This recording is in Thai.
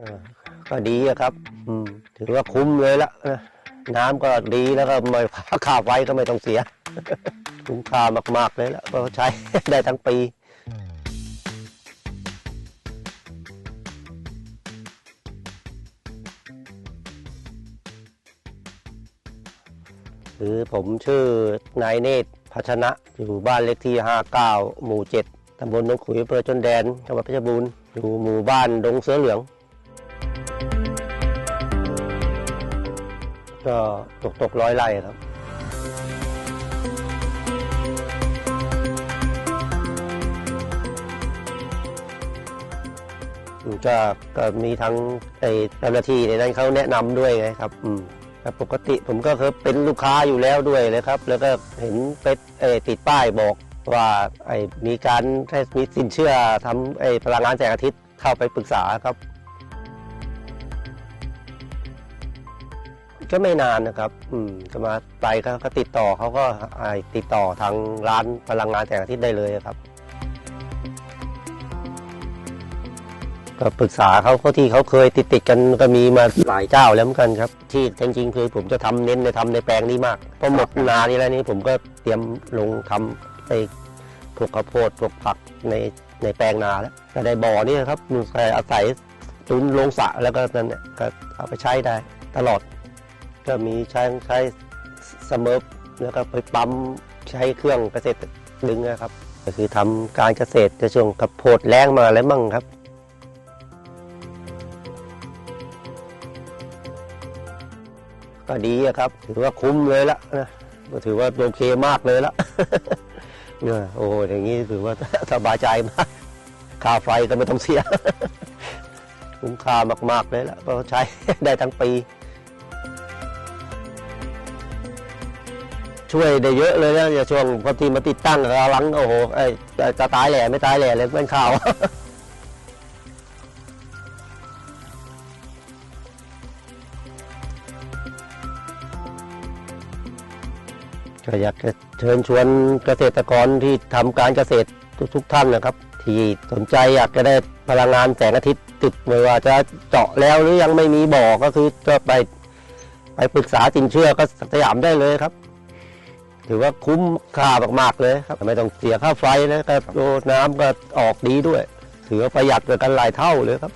เออก็ดีอะครับ อืมถือว่าคุ้มเลยละนะน้ำก็ดีแล้วก็ไม่ค่าไฟก็ไม่ต้องเสีย คุ้มค่ามาก ๆ เลยละก็ใช้ได้ทั้งปีคือผมชื่อนายเนตรพัชนะอยู่บ้านเลขที่ 59 หมู่ 7ตำบลหนองขุยอำเภอจนแดนจังหวัดเพชรบูรณ์อยู่หมู่บ้านดงเสือเหลือง ก็ตกตกร้อยไร่ครับ ก็ก็มีทั้งไอ้เจ้าหน้าที่ในนั้นเขาแนะนำด้วยไงครับ อืมแต่ปกติผมก็เคยเป็นลูกค้าอยู่แล้วด้วยเลยครับ แล้วก็เห็นเป็ดเอ่อติดป้ายบอกว่าไอ้มีการให้มีสินเชื่อทำไอ้พลังงานแสงอาทิตย์เข้าไปปรึกษาครับ ก็ไม่นานนะครับ อืมก็มาไปก็ก็ติดต่อเขาก็ไอติดต่อทางร้านพลังงานแสงอาทิตย์ได้เลยครับ ก็ปรึกษาเขาเขาที่เขาเคยติดติดๆกันก็มีมาหลายเจ้าแล้วเหมือนกันครับ ที่จริงๆคือผมจะทำเน้นในทำในแปลงนี้มากพอหมดนานี้แล้วนี่ผมก็เตรียมลงทำไอพวกข้าวโพดพวกผักในในแปลงนาแล้วก็ได้บ่อนี่นะครับมีใครอาศัยตุนลงสระแล้วก็นั่นเนี่ยก็เอาไปใช้ได้ตลอด ก็มีใช้ใช้เสมอแล้วก็ไปปั๊มใช้เครื่องเกษตรดึงนะครับ ก็คือทำการเกษตรในช่วงกับโพดแรงมาแล้วมั่งครับ ก็ดีครับ ถือว่าคุ้มเลยละนะก็ถือว่าโอเคมากเลยละเนี่ยโอ้โหอย่างนี้ถือว่าสบายใจมากค่าไฟก็ไม่ต้องเสียคุ้มค่ามาก ๆ เลยละก็ใช้ได้ทั้งปี ช่วยได้เยอะเลยนะอย่าช่วงพอทีมาติดตั้งกำลังโอ้โหไอ้จะตายแหล่ไม่ตายแหล่เลยเป็นข่าวก็อยากจะเชิญชวนเกษตรกรที่ทำการเกษตรทุกๆท่านนะครับ ที่สนใจอยากจะได้พลังงานแสงอาทิตย์ติดไม่ว่าจะเจาะแล้วหรือยังไม่มีบ่อก็คือก็ไปไปปรึกษาสินเชื่อก็สยามได้เลยครับ ถือว่าคุ้มค่ามากๆเลยครับไม่ต้องเสียค่าไฟนะครับโอ้น้ำก็ออกดีด้วย ถือว่าประหยัดกันหลายเท่าเลยครับ